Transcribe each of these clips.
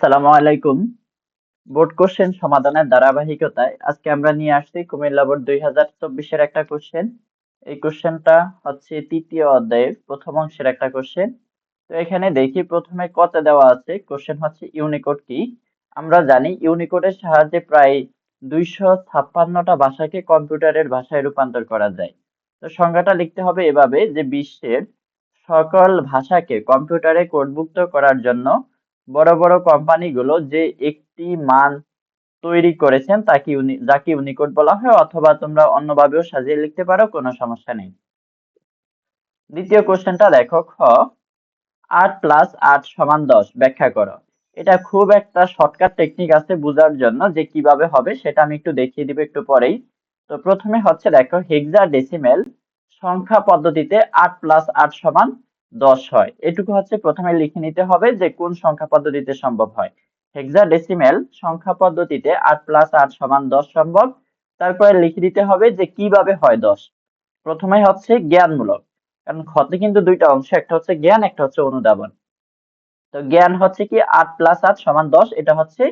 আসসালামু আলাইকুম। Board question সমাধানের ধারাবাহিকতায় আজকে আমরা নিয়ে আসছি কুমিল্লা বোর্ড দুই হাজার চব্বিশের একটা কোশ্চেন। এই কোশ্চেনটা হচ্ছে তৃতীয় অধ্যায়ের প্রথম অংশের একটা কোশ্চেন। তো এখানে দেখি প্রথমে কত দেওয়া আছে, কোশ্চেন হচ্ছে ইউনিকোড কি? আমরা জানি ইউনিকোডের সাহায্যে প্রায় দুইশো ছাপ্পান্নটা ভাষাকে কম্পিউটারের ভাষায় রূপান্তর করা যায়। তো সংজ্ঞাটা লিখতে হবে এভাবে যে বিশ্বের সকল ভাষাকে কম্পিউটারে কোডভুক্ত করার জন্য বড় বড় কোম্পানিগুলো যে একটি মান তৈরি করেছেন, তাকে যাকে ইউনিকোড বলা হয়, অথবা তোমরা অন্যভাবেও সাজিয়ে লিখতে পারো, কোনো সমস্যা নেই। দ্বিতীয় কোশ্চেনটা দেখো খ, আট প্লাস আট সমান দশ, ব্যাখ্যা করো। এটা খুব একটা শর্টকাট টেকনিক আছে বোঝার জন্য যে কীভাবে হবে, সেটা আমি একটু দেখিয়ে দিব একটু পরেই। তো প্রথমে হচ্ছে দেখো হেক্সা ডেসিমেল সংখ্যা পদ্ধতিতে আট প্লাস আট সমান দশ হয়। এটুকু হচ্ছে প্রথমে লিখে নিতে হবে যে কোন সংখ্যা পদ্ধতিতে সম্ভব হয়। হেক্সাডেসিমেল সংখ্যা পদ্ধতিতে আট প্লাস আট সমান দশ সম্ভব। তারপরে লিখে দিতে হবে যে কীভাবে হয় দশ। প্রথমে হচ্ছে জ্ঞানমূলক। কারণ ক্ষতে কিন্তু দুইটা অংশ, একটা হচ্ছে জ্ঞান, একটা হচ্ছে অনুধাবন। তো জ্ঞান হচ্ছে কি আট প্লাস আট সমান দশ, এটা হচ্ছে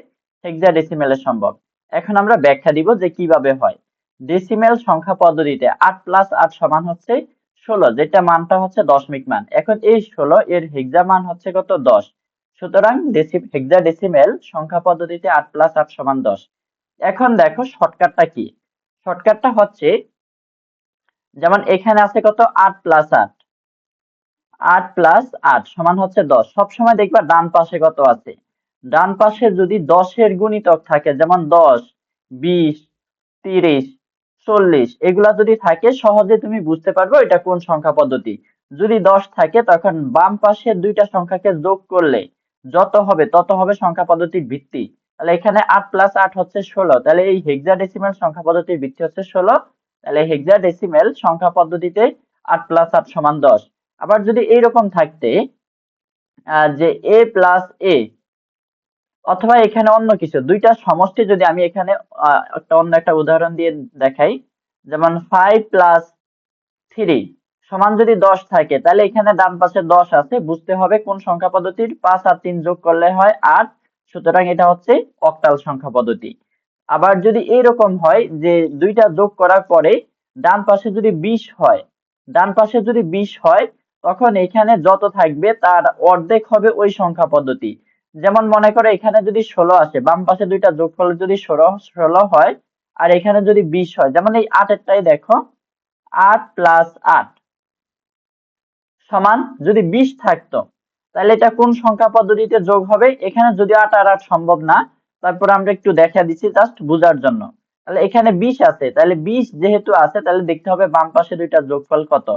হেক্সাডেসিমেলের সম্ভব। এখন আমরা ব্যাখ্যা দিব যে কীভাবে হয়। ডেসিমেল সংখ্যা পদ্ধতিতে আট প্লাস আট সমান হচ্ছে ষোলো, যেটা মানটা হচ্ছে দশমিক মান। এখন এই ষোলো, এর হেক্সা মান হচ্ছে কত? দশ। সুতরাং হেক্সা ডেসিমেল সংখ্যা পদ্ধতিতে আট প্লাস আট সমান দশ। এখন দেখো শর্টকাটটা কি? শর্টকাটটা হচ্ছে, যেমন এখানে আছে কত? আট প্লাস আট। আট প্লাস আট সমান হচ্ছে দশ। সবসময় দেখবা ডান পাশে কত আছে? ডান পাশে যদি দশের গুণিতক থাকে, যেমন দশ, বিশ, তিরিশ চল্লিশ, এগুলা যদি থাকে, সহজে তুমি বুঝতে পারবে এটা কোন সংখ্যা পদ্ধতি। যদি দশ থাকে, তখন বাম পাশের দুইটা সংখ্যাকে যোগ করলে যত হবে, তত হবে সংখ্যা পদ্ধতির ভিত্তি। তাহলে এখানে আট প্লাস আট হচ্ছে ষোলো, তাহলে এই হেক্সাডেসিমেল সংখ্যা পদ্ধতির ভিত্তি হচ্ছে ষোলো, তাহলে হেক্সাডেসিমেল সংখ্যা পদ্ধতিতে আট প্লাস আট সমান দশ। আবার যদি এইরকম থাকতে যে এ প্লাস এ অথবা এখানে অন্য কিছু। দুইটা সমষ্টি যদি আমি এখানে একটা অন্য একটা উদাহরণ দিয়ে দেখাই, যেমন ফাইভ প্লাস থ্রি সমান যদি দশ থাকে, তাহলে এখানে ডান পাশে দশ আছে, বুঝতে হবে কোন সংখ্যা পদ্ধতির। পাঁচ আর তিন যোগ করলে হয় আট, সুতরাং এটা হচ্ছে অক্টাল সংখ্যা পদ্ধতি। আবার যদি এরকম হয় যে দুইটা যোগ করার পরে ডান পাশে যদি বিশ হয়, ডান পাশে যদি বিশ হয়, তখন এখানে যত থাকবে তার অর্ধেক হবে ওই সংখ্যা পদ্ধতি। যেমন মনে করে এখানে যদি ষোলো আসে, বাম পাশে দুইটা যোগফল যদি ষোলো ষোলো হয়, আর এখানে যদি বিশ হয়, যেমন এই আটেরটাই দেখো, আট প্লাস আট সমান যদি বিশ থাকতো, তাহলে এটা কোন সংখ্যা পদ্ধতিতে যোগ হবে? এখানে যদি আট আর আট সম্ভব না, তারপর আমরা একটু দেখা দিচ্ছি জাস্ট বোঝার জন্য। তাহলে এখানে বিশ আছে, তাহলে বিশ যেহেতু আছে, তাহলে দেখতে হবে বাম পাশে দুইটার যোগফল কত?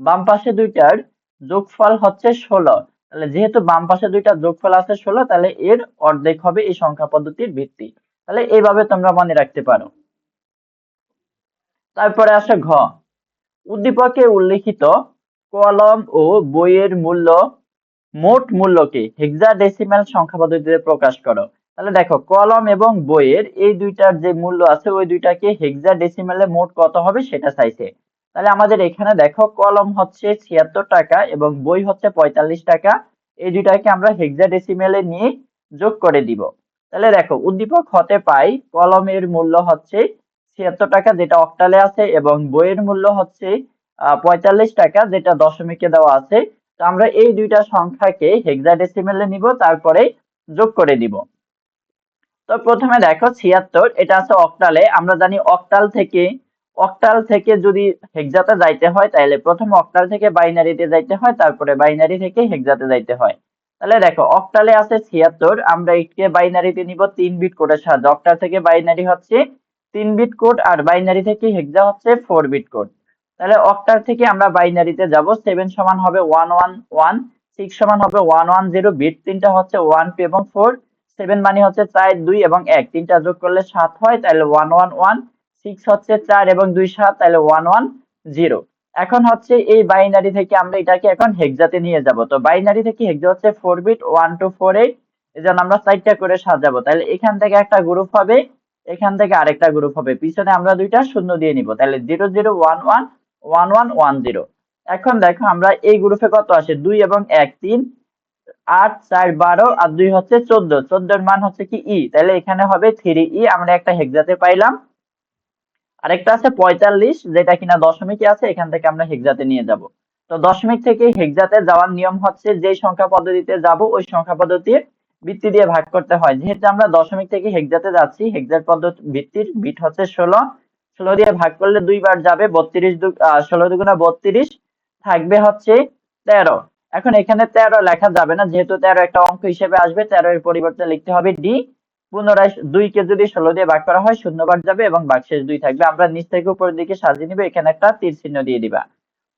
বাম পাশে দুইটার যোগফল হচ্ছে ষোলো তাহলে যেহেতু বাম পাশে দুইটা যোগফল আছে ষোলো, তাহলে এর অর্ধেক হবে এই সংখ্যা পদ্ধতির ভিত্তি। তাহলে এইভাবে তোমরা মনে রাখতে পারো। তারপরে আসে ঘ। উদ্দীপকে উল্লেখিত কলম ও বইয়ের মূল্য, মোট মূল্যকে হেক্সাডেসিমাল সংখ্যা পদ্ধতিতে প্রকাশ করো। তাহলে দেখো, কলম এবং বইয়ের এই দুইটার যে মূল্য আছে, ওই দুইটাকে হেক্সাডেসিমালে মোট কত হবে সেটা চাইছে। তাহলে আমাদের এখানে দেখো, কলম হচ্ছে ছিয়াত্তর টাকা এবং বই হচ্ছে পঁয়তাল্লিশ টাকা। এই দুইটাকে আমরা হেক্সাডেসিমেলে নিয়ে যোগ করে দিব। তাহলে দেখো, উদ্দীপক হতে পাই, কলমের মূল্য হচ্ছে ছিয়াত্তর টাকা, যেটা অক্টালে আছে, এবং বইয়ের মূল্য হচ্ছে পঁয়তাল্লিশ টাকা, যেটা দশমিকে দেওয়া আছে। তো আমরা এই দুইটা সংখ্যাকে হেক্সাডেসিমেলে নিব, তারপরে যোগ করে দিব। তো প্রথমে দেখো, ছিয়াত্তর, এটা আছে অক্টালে আমরা জানি অক্টাল থেকে অক্টাল থেকে যদি হেক্সাতে যাইতে হয় তাহলে প্রথম অক্টাল থেকে বাইনারিতে যাইতে হয়, তারপরে বাইনারি থেকে হেক্সাতে যাইতে হয়। তাহলে দেখো, অক্টালে আছে ছিয়াত্তর, আমরা একে বাইনারিতে নিব তিন বিট কোডের সাহায্যে। অক্টাল থেকে বাইনারি হচ্ছে তিন বিট কোড, আর বাইনারি থেকে হেক্সা হচ্ছে ফোর বিট কোড। তাহলে অক্টাল থেকে আমরা বাইনারিতে যাব, সেভেন সমান হবে ওয়ান ওয়ান ওয়ান, সিক্স সমান হবে ওয়ান ওয়ান জিরো বিট, তিনটা হচ্ছে ওয়ান টু এবং ফোর, সেভেন মানে হচ্ছে চার দুই এবং এক। তিনটা যোগ করলে সাত হয় তাহলে ওয়ান ওয়ান ওয়ান সিক্স হচ্ছে চার এবং দুই সাত, তাহলে ওয়ান ওয়ান জিরো এখন হচ্ছে এই বাইনারি থেকে আমরা এটাকে এখন হেক্সাতে নিয়ে যাব। তো বাইনারি থেকে হেক্সা হচ্ছে four bit one two four eight এই জন্য আমরা চারটা করে সাজাবো তাহলে এখান থেকে একটা গ্রুপ হবে, এখান থেকে আরেকটা গ্রুপ হবে। পিছনে আমরা দুইটা শূন্য দিয়ে নিব। তাহলে zero zero one one one one one zero এখন দেখো আমরা এই গ্রুপে কত আসে? দুই এবং এক, তিন, আট, চার, বারো, আর দুই হচ্ছে চোদ্দ। চোদ্দোর মান হচ্ছে কি? ই তাহলে এখানে হবে থ্রি ই আমরা একটা হেক্সাতে পাইলাম। আরেকটা আছে পঁয়তাল্লিশ, যেটা কিনা দশমিকে আছে, এখান থেকে আমরা হেক্সাতে নিয়ে যাব। তো দশমিক থেকে হেক্সাতে যাওয়ার নিয়ম হচ্ছে যে সংখ্যা পদ্ধতিতে যাব, ওই সংখ্যা পদ্ধতির ভিত্তি দিয়ে ভাগ করতে হয়। যেহেতু আমরা দশমিক থেকে হেক্সাতে যাচ্ছি, হেক্সার পদ্ধতি ভিত্তির বিট হচ্ছে ষোলো। ষোলো দিয়ে ভাগ করলে দুইবার যাবে, বত্রিশ ষোলো দুগুণা বত্রিশ থাকবে হচ্ছে তেরো। এখন এখানে তেরো লেখা যাবে না, যেহেতু তেরো একটা অঙ্ক হিসেবে আসবে তেরো এর পরিবর্তে লিখতে হবে ডি। পুনরায় দুইকে যদি ষোলো দিয়ে ভাগ করা হয় শূন্যবার যাবে এবং বাক্সের দুই থাকবে। আমরা নিচ থেকে উপরের দিকে সাজিয়ে নিব, এখানে একটা তীর চিহ্ন দিয়ে দিবা।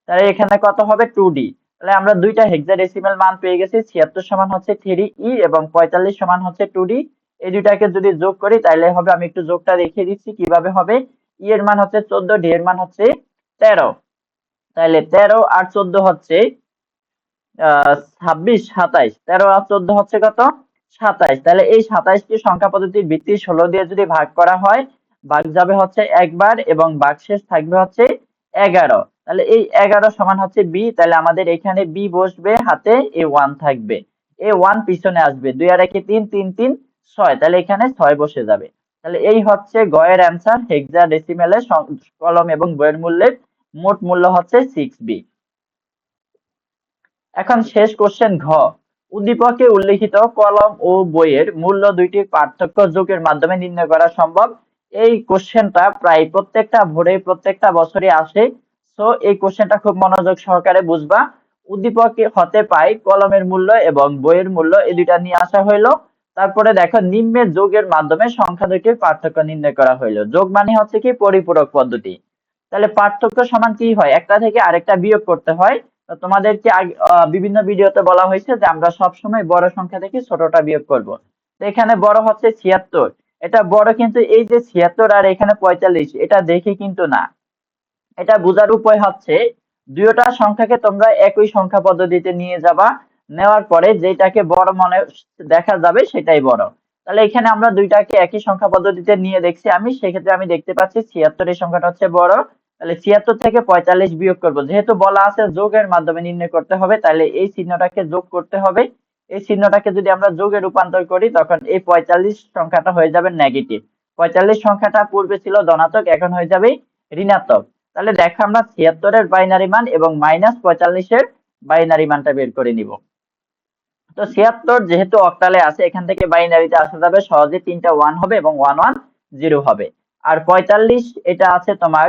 তাহলে এখানে কত হবে? টু ডি তাহলে আমরা দুইটা হেক্সাডেসিমাল মান পেয়ে গেছি, ছিয়াত্তর সমান হচ্ছে থ্রি ই এবং পঁয়তাল্লিশ সমান হচ্ছে টু ডি এই দুইটাকে যদি যোগ করি তাহলে হবে, আমি একটু যোগটা দেখিয়ে দিচ্ছি, কীভাবে হবে? ই এর মান হচ্ছে চোদ্দ ডি এর মান হচ্ছে তেরো। তাহলে তেরো আর চোদ্দ হচ্ছে, আহ, ছাব্বিশ, সাতাইশ। তেরো আর চোদ্দ হচ্ছে কত? সাতাইশ তাহলে এই সাতাইশটি সংখ্যা পদ্ধতির ভিত্তি ষোলো দিয়ে যদি ভাগ করা হয় ভাগ যাবে হচ্ছে একবার এবং ভাগশেষ থাকবে হচ্ছে এগারো। তাহলে এই এগারো সমান হচ্ছে বি, তাহলে আমাদের এখানে বি বসবে, হাতে এ ওয়ান থাকবে। এ ওয়ান পিছনে আসবে, দুই আর একে তিন তিন তিন, ছয়। তাহলে এখানে ছয় বসে যাবে। তাহলে এই হচ্ছে গয়ের অ্যান্সার হেক্সা ডেসিমেলের কলম এবং বইয়ের মূল্যের মোট মূল্য হচ্ছে সিক্স বি এখন শেষ কোশ্চেন ঘ। উদ্দীপকে উল্লেখিত কলম ও বইয়ের মূল্য দুইটির পার্থক্য যোগের মাধ্যমে নির্ণয় করা সম্ভব। এই কোশ্চেনটা প্রায় প্রত্যেকটা ভোরে প্রত্যেকটা বছরই আসে। সো এই কোশ্চেনটা খুব মনোযোগ সহকারে বুঝবা। উদ্দীপকে হতে পাই কলমের মূল্য এবং বইয়ের মূল্য, এই দুইটা নিয়ে আসা হইল। তারপরে দেখো, নিম্নে যোগের মাধ্যমে সংখ্যা দুটির পার্থক্য নির্ণয় করা হইল। যোগ মানে হচ্ছে কি পরিপূরক পদ্ধতি। তাহলে পার্থক্য সমান কি হয়? একটা থেকে আরেকটা বিয়োগ করতে হয়। তোমাদেরকে বিভিন্ন ভিডিওতে বলা হয়েছে যে আমরা সবসময় বড় সংখ্যা থেকে ছোটটা বিয়োগ করব। তো এখানে বড় হচ্ছে ছিয়াত্তর। এটা বড় কিন্তু এই যে ছিয়াত্তর আর এখানে পঁয়তাল্লিশ, এটা দেখে কিন্তু না। এটা বোঝার উপায় হচ্ছে দুইটা সংখ্যাকে তোমরা একই সংখ্যা পদ্ধতিতে নিয়ে যাবা, নেওয়ার পরে যেটাকে বড় মনে দেখা যাবে সেটাই বড়। তাহলে এখানে আমরা দুইটাকে একই সংখ্যা পদ্ধতিতে নিয়ে দেখছি আমি, সেক্ষেত্রে আমি দেখতে পাচ্ছি ছিয়াত্তর এই সংখ্যাটা হচ্ছে বড় তাহলে ছিয়াত্তর থেকে পঁয়তাল্লিশ বিয়োগ করব। যেহেতু বলা আছে যোগের মাধ্যমে নির্ণয় করতে হবে, তাহলে এই চিহ্নটাকে যোগ করতে হবে। এই চিহ্নটাকে যদি আমরা যোগে রূপান্তর করি, তখন এই পঁয়তাল্লিশ সংখ্যাটা হয়ে যাবে নেগেটিভ পঁয়তাল্লিশ সংখ্যাটা পূর্বে ছিল ধনাত্মক, এখন হয়ে যাবে ঋণাত্মক। তাহলে দেখো আমরা ছিয়াত্তরের বাইনারি মান এবং মাইনাস পঁয়তাল্লিশের বাইনারি মানটা বের করে নিব। তো ছিয়াত্তর যেহেতু অক্টালে আছে, এখান থেকে বাইনারিতে আসা যাবে, সহজে তিনটা ওয়ান হবে এবং ওয়ান ওয়ান জিরো হবে। আর পঁয়তাল্লিশ এটা আছে তোমার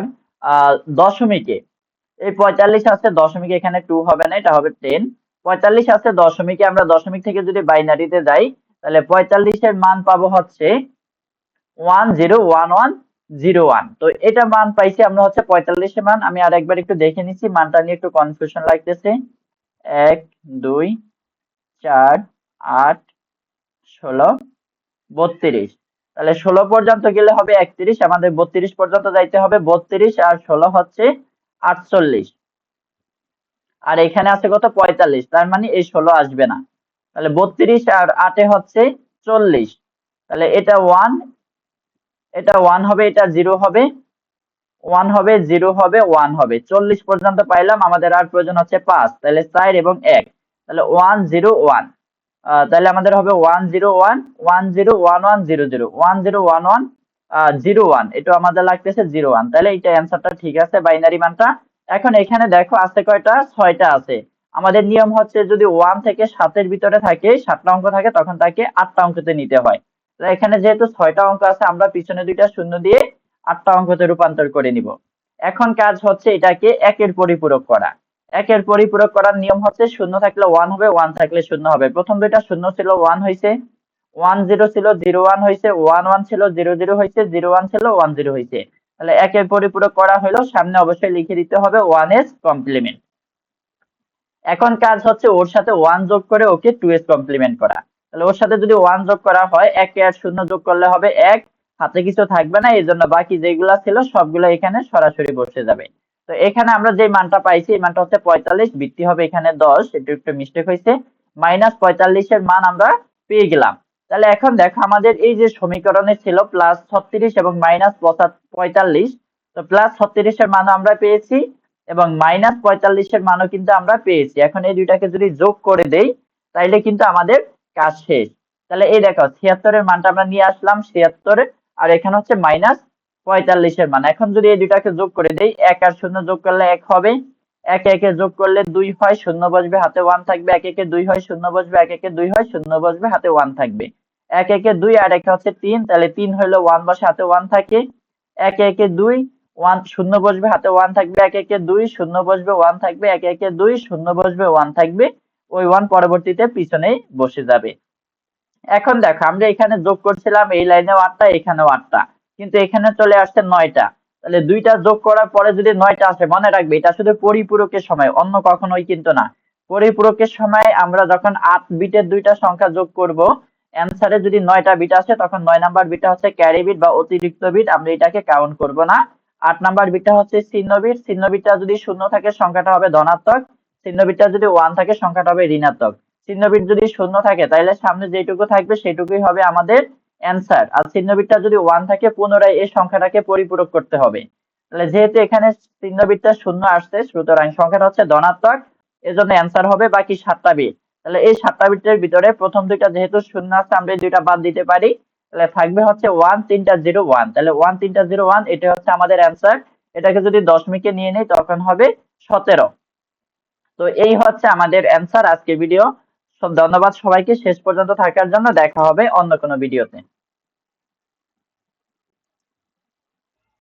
দশমিকে। এই পঁয়তাল্লিশ আছে, দশমিকে এখানে টু হবে না, এটা হবে টেন পঁয়তাল্লিশ আছে, দশমিকে। আমরা দশমিক থেকে যদি বাইনারিতে যাই, তাহলে পঁয়তাল্লিশের মান পাবো হচ্ছে one zero one one zero one তো এটা মান পাইছি আমরা হচ্ছে পঁয়তাল্লিশের মান। আমি আর একবার একটু দেখে নিচ্ছি, মানটা নিয়ে একটু কনফিউশন লাগতেছে। এক, দুই, চার, আট, ষোলো, বত্রিশ। তাহলে ষোলো পর্যন্ত গেলে হবে একত্রিশ, আমাদের বত্রিশ পর্যন্ত যাইতে হবে, বত্রিশ আর ষোলো হচ্ছে আটচল্লিশ। আর এখানে আছে কত? পঁয়তাল্লিশ, তার মানে এই ষোলো আসবে না। তাহলে বত্রিশ আর আটে হচ্ছে চল্লিশ। তাহলে এটা ওয়ান এটা ওয়ান হবে, এটা জিরো হবে ওয়ান হবে জিরো হবে ওয়ান হবে। চল্লিশ পর্যন্ত পাইলাম, আমাদের আর প্রয়োজন হচ্ছে পাঁচ। তাহলে চার এবং এক। তাহলে ওয়ান জিরো ওয়ান তাহলে আমাদের হবে one zero one one zero one one zero zero one zero one one zero one এটা আমাদের লাগতেছে জিরো ওয়ান তাহলে এইটা অ্যান্সারটা ঠিক আছে বাইনারি মানটা? এখন এখানে দেখো, আছে কয়টা? ছয়টা আছে। আমাদের নিয়ম হচ্ছে যদি ওয়ান থেকে সাতের ভিতরে থাকে, সাতটা অঙ্ক থাকে, তখন তাকে আটটা অঙ্কতে নিতে হয়। এখানে যেহেতু ছয়টা অঙ্ক আছে, আমরা পিছনে দুইটা শূন্য দিয়ে আটটা অঙ্কতে রূপান্তর করে নিব। এখন কাজ হচ্ছে এটাকে একের পরিপূরক করা। একের পরিপূরক করার নিয়ম হচ্ছে শূন্য থাকলে ওয়ান হবে ওয়ান থাকলে শূন্য হবে। প্রথম দুইটা শূন্য ছিল ওয়ান হয়েছে ওয়ান জিরো ছিল জিরো ওয়ান হয়েছে ওয়ান ওয়ান ছিল জিরো জিরো হয়েছে জিরো ওয়ান ছিল ওয়ান জিরো হয়েছে তাহলে একের পরিপূরক করা হলো সামনে অবশ্যই লিখে দিতে হবে ওয়ান এস কমপ্লিমেন্ট এখন কাজ হচ্ছে ওর সাথে ওয়ান যোগ করে ওকে টু এস কমপ্লিমেন্ট করা। তাহলে ওর সাথে যদি ওয়ান যোগ করা হয়, এক আর শূন্য যোগ করলে হবে এক। হাতে কিছু থাকবে না এই জন্য বাকি যেগুলা ছিল, সবগুলো এখানে সরাসরি বসে যাবে। তো এখানে আমরা যে মানটা পাইছি, এই মানটা হচ্ছে পঁয়তাল্লিশ বৃত্তি হবে এখানে দশ একটু একটু মিস্টেক হয়েছে। মাইনাস পঁয়তাল্লিশের মান আমরা পেয়ে গেলাম। তাহলে এখন দেখো আমাদের এই যে সমীকরণে ছিল প্লাস ছত্রিশ এবং মাইনাস পঁয়তাল্লিশ। তো প্লাস ছত্রিশের মান আমরা পেয়েছি এবং মাইনাস পঁয়তাল্লিশের মানও কিন্তু আমরা পেয়েছি। এখন এই দুইটাকে যদি যোগ করে দেই, তাইলে কিন্তু আমাদের কাজ শেষ। তাহলে এই দেখো ছিয়াত্তরের মানটা আমরা নিয়ে আসলাম ছিয়াত্তরে, আর এখানে হচ্ছে মাইনাস পঁয়তাল্লিশের মান। এখন যদি এই দুটাকে যোগ করে দেই, এক আর শূন্য যোগ করলে এক হবে। এক একে যোগ করলে দুই হয়, শূন্য বসবে, হাতে ওয়ান থাকবে। এক একে দুই হয়, শূন্য বসবে। এক একে দুই হয়, শূন্য বসবে, হাতে ওয়ান থাকবে। এক একে দুই আর একে হচ্ছে তিন, তাহলে তিন হইল ওয়ান বসে, হাতে ওয়ান থাকে। এক একে দুই, ওয়ান, শূন্য বসবে, হাতে ওয়ান থাকবে। এক একে দুই, শূন্য বসবে, ওয়ান থাকবে। এক একে দুই, শূন্য বসবে, ওয়ান থাকবে। ওই ওয়ান পরবর্তীতে পিছনেই বসে যাবে। এখন দেখো, আমরা এখানে যোগ করছিলাম, এই লাইনেও আটটা, এখানেও আটটা। কিন্তু এখানে চলে আসছে নয়টা। তাহলে দুইটা যোগ করার পরে যদি নয়টা আসে, মনে রাখবে, এটা শুধু পরিপূরকের সময়, অন্য কখনোই কিন্তু না। পরিপূরকের সময় আমরা যখন আট বিটের দুইটা সংখ্যা যোগ করব, অ্যান্সারে যদি নয়টা বিট আসে, তখন নয় নাম্বার বিটটা হচ্ছে ক্যারি বিট বা অতিরিক্ত বিট, আমরা এটাকে কাউন্ট করব না। আট নাম্বার বিটটা হচ্ছে চিহ্ন বিট। চিহ্ন বিটটা যদি শূন্য থাকে, সংখ্যাটা হবে ধনাত্মক। চিহ্ন বিটটা যদি ওয়ান থাকে, সংখ্যাটা হবে ঋণাত্মক। চিহ্ন বিট যদি শূন্য থাকে, তাহলে সামনে যেটুকু থাকবে, সেটুকুই হবে আমাদের অ্যান্সার। আর চিহ্ন বিটটা যদি ওয়ান থাকে, পুনরায় এই সংখ্যাটাকে পরিপূরক করতে হবে। তাহলে যেহেতু এখানে চিহ্ন বিটটা শূন্য আসছে, সুতরাং সংখ্যাটা হচ্ছে ধনাত্মক, এজন্য অ্যান্সার হবে বাকি সাতটা বিট। তাহলে এই সাতটা বিটের ভিতরে প্রথম দুইটা যেহেতু শূন্য আছে, আমরা দুইটা বাদ দিতে পারি। তাহলে থাকবে হচ্ছে ওয়ান তিনটা জিরো ওয়ান তাহলে ওয়ান তিনটা জিরো ওয়ান এটা হচ্ছে আমাদের অ্যান্সার। এটাকে যদি দশমিকে নিয়ে নিই, তখন হবে সতেরো। তো এই হচ্ছে আমাদের অ্যান্সার আজকে ভিডিও। ধন্যবাদ সবাইকে। শেষ পর্যন্ত থাকার জন্য দেখা হবে অন্য কোনো ভিডিওতে।